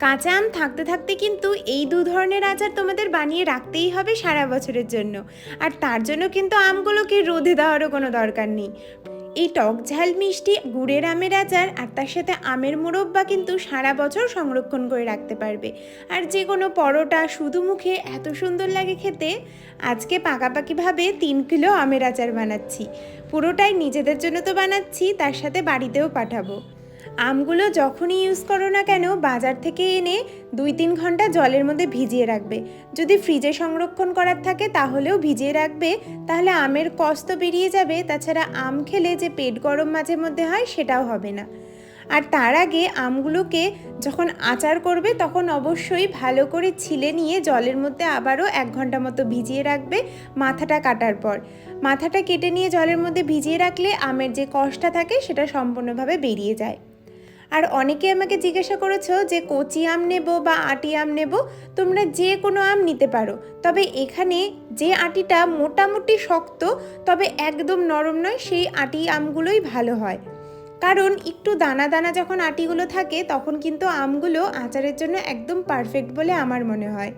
কাঁচা আম থাকতে থাকতে কিন্তু এই দু ধরনের আচার তোমাদের বানিয়ে রাখতেই হবে সারা বছরের জন্য। আর তার জন্য কিন্তু আমগুলোকে রোদে দেওয়ারও কোনো দরকার নেই। এই টক ঝাল মিষ্টি গুড়ের আমের আচার আর তার সাথে আমের মুরব্বা কিন্তু সারা বছর সংরক্ষণ করে রাখতে পারবে। আর যে কোনো পরোটা শুধু মুখে এত সুন্দর লাগে খেতে, আজকে পাকাপাকিভাবে তিন কিলো আমের আচার বানাচ্ছি। পুরোটাই নিজেদের জন্য তো বানাচ্ছি, তার সাথে বাড়িতেও পাঠাবো। আমগুলো যখনই ইউজ করো না কেন, বাজার থেকে এনে দুই তিন ঘণ্টা জলের মধ্যে ভিজিয়ে রাখবে। যদি ফ্রিজে সংরক্ষণ করার থাকে, তাহলেও ভিজিয়ে রাখবে। তাহলে আমের কষ তো বেরিয়ে যাবে। তাছাড়া আম খেলে যে পেট গরম মাঝে মধ্যে হয়, সেটাও হবে না। আর তার আগে আমগুলোকে যখন আচার করবে, তখন অবশ্যই ভালো করে ছিলে নিয়ে জলের মধ্যে আবারও এক ঘণ্টা মতো ভিজিয়ে রাখবে মাথাটা কাটার পর। মাথাটা কেটে নিয়ে জলের মধ্যে ভিজিয়ে রাখলে আমের যে কষটা থাকে, সেটা সম্পূর্ণভাবে বেরিয়ে যায়। আর অনেকে আমাকে জিজ্ঞাসা করেছ যে কচি আম নেব বা আটি আম নেব, তোমরা যে কোনো আম নিতে পারো। তবে এখানে যে আটিটা মোটামুটি শক্ত, তবে একদম নরম নয়, সেই আটি আমগুলোই ভালো হয়। কারণ একটু দানা দানা যখন আটিগুলো থাকে, তখন কিন্তু আমগুলো আচারের জন্য একদম পারফেক্ট বলে আমার মনে হয়।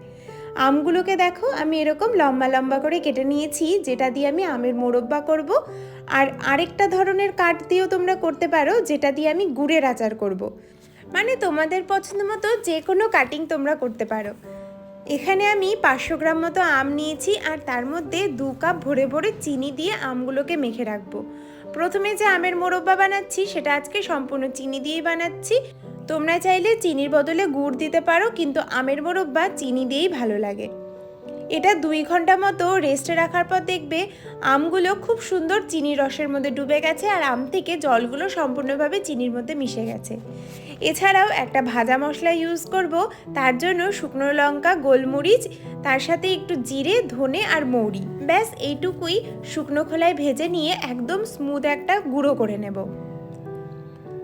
আমগুলোকে দেখো, আমি এরকম লম্বা লম্বা করে কেটে নিয়েছি, যেটা দিয়ে আমি আমের মোরব্বা করব। আর আরেকটা ধরনের কাঠ দিয়েও তোমরা করতে পারো, যেটা দিয়ে আমি গুড়ের আচার করব। মানে তোমাদের পছন্দ মতো যে কোনো কাটিং তোমরা করতে পারো। এখানে আমি পাঁচশো গ্রাম মতো আম নিয়েছি, আর তার মধ্যে দু কাপ ভরে ভরে চিনি দিয়ে আমগুলোকে মেখে রাখব। প্রথমে যে আমের মোরব্বা বানাচ্ছি, সেটা আজকে সম্পূর্ণ চিনি দিয়েই বানাচ্ছি। তোমরা চাইলে চিনির বদলে গুড় দিতে পারো, কিন্তু আমের মোরব্বা চিনি দিয়েই ভালো লাগে। এটা দুই ঘণ্টা মতো রেস্টে রাখার পর দেখবে আমগুলো খুব সুন্দর চিনির রসের মধ্যে ডুবে গেছে আর আম থেকে জলগুলো সম্পূর্ণভাবে চিনির মধ্যে মিশে গেছে। এছাড়াও একটা ভাজা মশলা ইউজ করব, তার জন্য শুকনো লঙ্কা, গোলমরিচ, তার সাথে একটু জিরে, ধনে আর মৌরি। ব্যাস, এইটুকুই শুকনো খোলায় ভেজে নিয়ে একদম স্মুথ একটা গুঁড়ো করে নেব।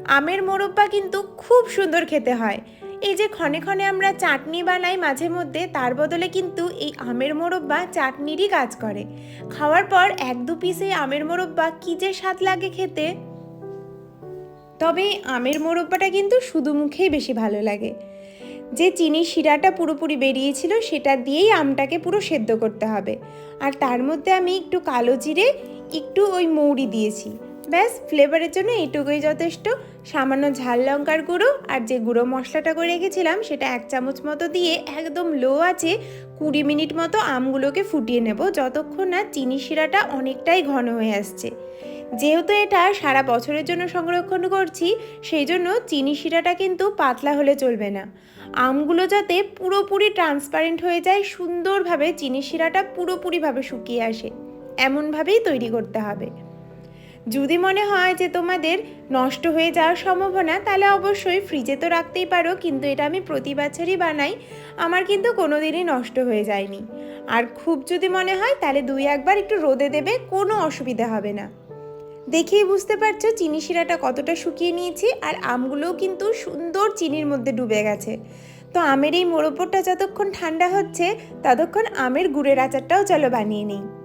আমের মোরব্বা কিন্তু খুব সুন্দর খেতে হয়। এই যে ক্ষণে ক্ষণে আমরা চাটনি বানাই মাঝে মধ্যে, তার বদলে কিন্তু এই আমের মোরব্বা চাটনিরই কাজ করে। খাওয়ার পর এক দু পিস এই আমের মোরব্বা কী যে স্বাদ লাগে খেতে। তবে আমের মোরব্বাটা কিন্তু শুধু মুখেই বেশি ভালো লাগে। যে চিনি শিরাটা পুরোপুরি বেরিয়েছিল, সেটা দিয়েই আমটাকে পুরো সেদ্ধ করতে হবে। আর তার মধ্যে আমি একটু কালো জিরে, একটু ওই মৌরি দিয়েছি। ব্যাস ফ্লেভারের জন্য এইটুকুই যথেষ্ট। সামান্য ঝাল লঙ্কার গুঁড়ো আর যে গুঁড়ো মশলাটা করে রেখেছিলাম, সেটা এক চামচ মতো দিয়ে একদম লো আছে কুড়ি মিনিট মতো আমগুলোকে ফুটিয়ে নেব, যতক্ষণ না চিনি শিরাটা অনেকটাই ঘন হয়ে আসছে। যেহেতু এটা সারা বছরের জন্য সংরক্ষণ করছি, সেই জন্য চিনি শিরাটা কিন্তু পাতলা হলে চলবে না। আমগুলো যাতে পুরোপুরি ট্রান্সপারেন্ট হয়ে যায়, সুন্দরভাবে চিনি শিরাটা পুরোপুরিভাবে শুকিয়ে আসে, এমনভাবেই তৈরি করতে হবে। যদি মনে হয় যে তোমাদের নষ্ট হয়ে যাওয়ার সম্ভাবনা, তাহলে অবশ্যই ফ্রিজে তো রাখতেই পারো, কিন্তু এটা আমি প্রতি বছরই বানাই। আমার কিন্তু কোনো দিনই নষ্ট হয়ে যায়নি। আর খুব যদি মনে হয়, তাহলে দুই একবার একটু রোদে দেবে, কোনো অসুবিধা হবে না। দেখেই বুঝতে পারছ, চিনি শিরাটা কতটা শুকিয়ে নিয়েছি, আর আমগুলোও কিন্তু সুন্দর চিনির মধ্যে ডুবে গেছে। তো আমের এই মোড়োপোরটা যতক্ষণ ঠান্ডা হচ্ছে, ততক্ষণ আমের গুড়ের আচারটাও চলো বানিয়ে নিই।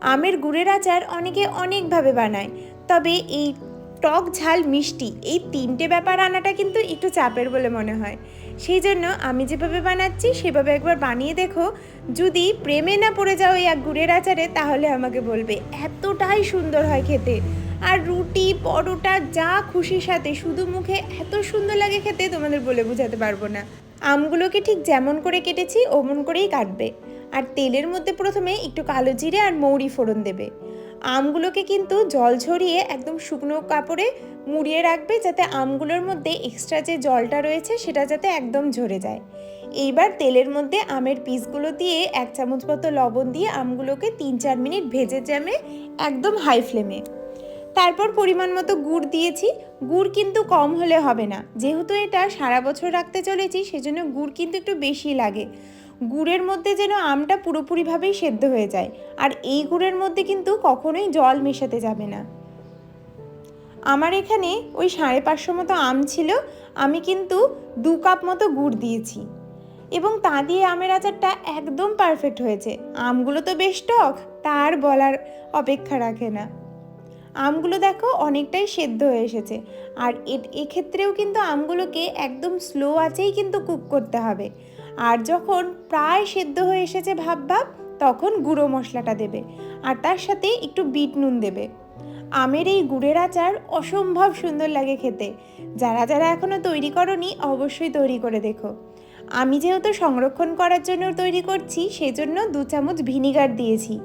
আমের গুড়ের আচার অনেকে অনেকভাবে বানায়। তবে এই টক ঝাল মিষ্টি, এই তিনটে ব্যাপার আনাটা কিন্তু একটু চাপের বলে মনে হয়। সেই জন্য আমি যেভাবে বানাচ্ছি, সেভাবে একবার বানিয়ে দেখো। যদি প্রেমে না পড়ে যাও এই গুড়ের আচারে, তাহলে আমাকে বলবে, এতটাই সুন্দর হয় খেতে। আর রুটি, পরোটা, যা খুশির সাথে, শুধু মুখে এত সুন্দর লাগে খেতে, তোমাদের বলে বোঝাতে পারব না। আমগুলোকে ঠিক যেমন করে কেটেছি, ওমন করেই কাটবে। আর তেলের মধ্যে প্রথমে একটু কালো জিরে আর মৌরি ফোড়ন দেবে। আমগুলোকে কিন্তু জল ঝরিয়ে একদম শুকনো কাপড়ে মুড়িয়ে রাখবে যাতে আমগুলোর মধ্যে এক্সট্রা যে জলটা রয়েছে সেটা যাতে একদম ঝরে যায়। এইবার তেলের মধ্যে আমের পিসগুলো দিয়ে এক চামচ মতো লবণ দিয়ে আমগুলোকে তিন চার মিনিট ভেজে জামে একদম হাই ফ্লেমে তারপর পরিমাণ মতো গুড় দিয়েছি। গুড় কিন্তু কম হলে হবে না। যেহেতু এটা সারা বছর রাখতে চলেছি, সেজন্য গুড় কিন্তু একটু বেশি লাগে। গুড়ের মধ্যে যেন আমটা পুরোপুরিভাবেই সেদ্ধ হয়ে যায়। আর এই গুড়ের মধ্যে কিন্তু কখনোই জল মেশাতে যাবে না। আমার এখানে ওই সাড়ে পাঁচশো মতো আম ছিল। আমি কিন্তু দু কাপ মতো গুড় দিয়েছি। এবং তা দিয়ে আমের আচারটা একদম পারফেক্ট হয়েছে। আমগুলো তো বেশ টক, তার বলার অপেক্ষা রাখে না। আমগুলো দেখো অনেকটাই সেদ্ধ হয়ে এসেছে। আর এক্ষেত্রেও কিন্তু আমগুলোকে একদম স্লো আঁচেই কিন্তু কুক করতে হবে। আর যখন প্রায় সেদ্ধ হয়ে এসেছে ভাব ভাব তখন গুঁড়ো মশলাটা দেবে। আর তার সাথে একটু বিট নুন দেবে। আমের এই গুড়ের আচার অসম্ভব সুন্দর লাগে খেতে। যারা যারা এখনও তৈরি করনি, অবশ্যই তৈরি করে দেখো। আমি যেহেতু সংরক্ষণ করার জন্য তৈরি করছি, সেজন্য দু চামচ ভিনিগার দিয়েছি।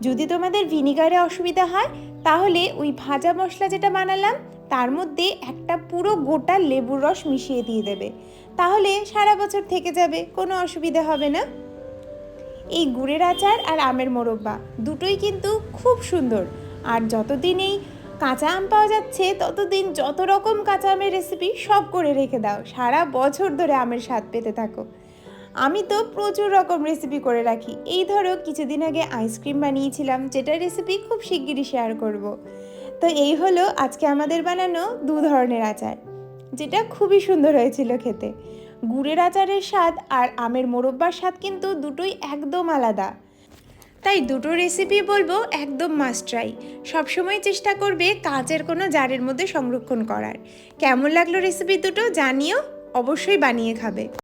যদি তোমাদের ভিনিগারে অসুবিধা হয়, তাহলে ওই ভাজা মশলা যেটা বানালাম, তার মধ্যে একটা পুরো গোটা লেবুর রস মিশিয়ে দিয়ে দেবে। তাহলে সারা বছর থেকে যাবে, কোনো অসুবিধা হবে না। এই গুড়ের আচার আর আমের মোরব্বা, দুটোই কিন্তু খুব সুন্দর। আর যতদিন এই কাঁচা আম পাওয়া যাচ্ছে, ততদিন যত রকম কাঁচা আমের রেসিপি সব করে রেখে দাও। সারা বছর ধরে আমের স্বাদ পেতে থাকো। আমি তো প্রচুর রকম রেসিপি করে রাখি। এই ধরো, কিছুদিন আগে আইসক্রিম বানিয়েছিলাম যেটার রেসিপি খুব শিগগিরই শেয়ার করব। তো এই হলো আজকে আমাদের বানানো দু ধরনের আচার, যেটা খুবই সুন্দর হয়েছিল খেতে। গুড়ের আচারের স্বাদ আর আমের মোরব্বার স্বাদ কিন্তু দুটোই একদম আলাদা। তাই দুটো রেসিপি বলব একদম মাস্ট ট্রাই সবসময় চেষ্টা করবে কাঁচের কোনো জারের মধ্যে সংরক্ষণ করার। কেমন লাগল রেসিপি দুটো জানিও, অবশ্যই বানিয়ে খাবে।